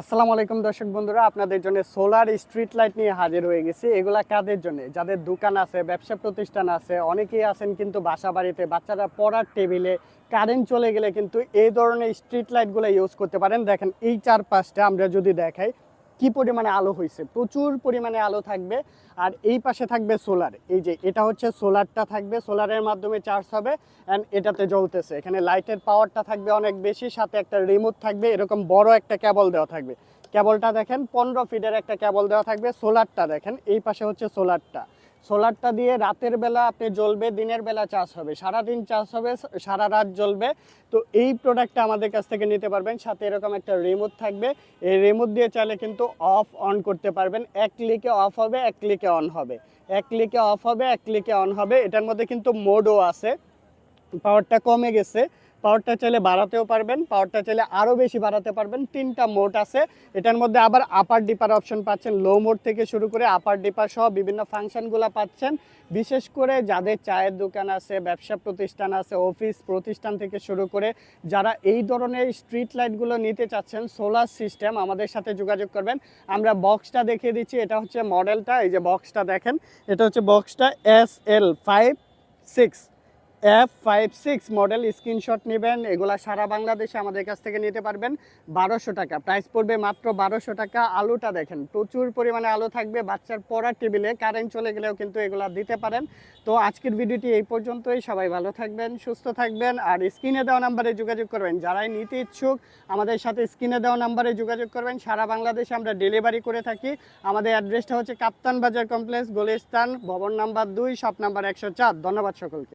আসসালামু আলাইকুম দর্শক বন্ধুরা, আপনাদের জন্য সোলার স্ট্রিট লাইট নিয়ে হাজির হয়ে গেছি। এগুলা কাদের জন্য? যাদের দোকান আছে, ব্যবসা প্রতিষ্ঠান আছে, অনেকেই আছেন কিন্তু বাসা বাড়িতে, বাচ্চারা পড়ার টেবিলে কারেন্ট চলে গেলে কিন্তু এই ধরনের স্ট্রিট লাইটগুলো ইউজ করতে পারেন। দেখেন এই চার পাঁচটা আমরা যদি দেখাই কি পরিমাণে আলো হয়েছে? প্রচুর পরিমাণে আলো থাকবে। আর এই পাশে থাকবে সোলার এই যে, এটা হচ্ছে সোলারটা থাকবে। সোলারের মাধ্যমে চার্জ হবে অ্যান্ড এটাতে জ্বলতেছে। এখানে লাইটের পাওয়ারটা থাকবে অনেক বেশি, সাথে একটা রিমোট থাকবে, এরকম বড় একটা ক্যাবল দেওয়া থাকবে। ক্যাবলটা দেখেন, পনেরো ফিটের একটা ক্যাবল দেওয়া থাকবে। সোলারটা দেখেন, এই পাশে হচ্ছে সোলারটা সোলারটা দিয়ে রাতের বেলা আপনি জ্বলবে, দিনের বেলা চার্জ হবে। সারাদিন চার্জ হবে, সারা রাত জ্বলবে। তো এই প্রোডাক্টটা আমাদের কাছ থেকে নিতে পারবেন। সাথে এরকম একটা রিমোট থাকবে। এই রিমোট দিয়ে চাইলে কিন্তু অফ অন করতে পারবেন। এক ক্লিকে অফ হবে, এক ক্লিকে অন হবে। এক ক্লিকে অফ হবে, এক ক্লিকে অন হবে। এটার মধ্যে কিন্তু মোডও আছে। পাওয়ারটা কমে গেছে। পাওয়ারটা চাইলে বাড়াতেও পারবেন, পাওয়ারটা চাইলে আরও বেশি বাড়াতে পারবেন। তিনটা মোড আছে। এটার মধ্যে আবার আপার ডিপার অপশন পাচ্ছেন লো মোড থেকে শুরু করে আপার ডিপার সহ বিভিন্ন ফাংশনগুলো পাচ্ছেন। বিশেষ করে যাদের চায়ের দোকান আছে, ব্যবসা প্রতিষ্ঠান আছে অফিস প্রতিষ্ঠান থেকে শুরু করে যারা এই ধরনের স্ট্রিট লাইটগুলো নিতে চাচ্ছেন সোলার সিস্টেম আমাদের সাথে যোগাযোগ করবেন। আমরা বক্সটা দেখিয়ে দিচ্ছি, এটা হচ্ছে মডেলটা এই যে বক্সটা দেখেন, এটা হচ্ছে বক্সটা S L five six F five six model screenshot নেবেন, এগুলা সারা বাংলাদেশে আমাদের কাছ থেকে নিতে পারবেন। বারোশো টাকা। প্রাইস পড়বে মাত্র বারোশো টাকা। আলুটা দেখেন, প্রচুর পরিমাণে আলো থাকবে। বাচ্চার পড়ার টেবিলে কারেন্ট চলে গেলেও কিন্তু এগুলা দিতে পারেন। তো আজকের ভিডিওটি এই পর্যন্তই। সবাই ভালো থাকবেন, সুস্থ থাকবেন। আর স্ক্রিনে দেওয়া নাম্বারে যোগাযোগ করবেন। যারাই নিতে ইচ্ছুক, আমাদের সাথে স্ক্রিনে দেওয়া নাম্বারে যোগাযোগ করবেন। সারা বাংলাদেশে আমরা ডেলিভারি করে থাকি। আমাদের অ্যাড্রেসটা হচ্ছে কাপ্তান বাজার কমপ্লেক্স গোলিস্তান, ভবন নাম্বার দুই শপ নাম্বার একশো চার। ধন্যবাদ সকলকে।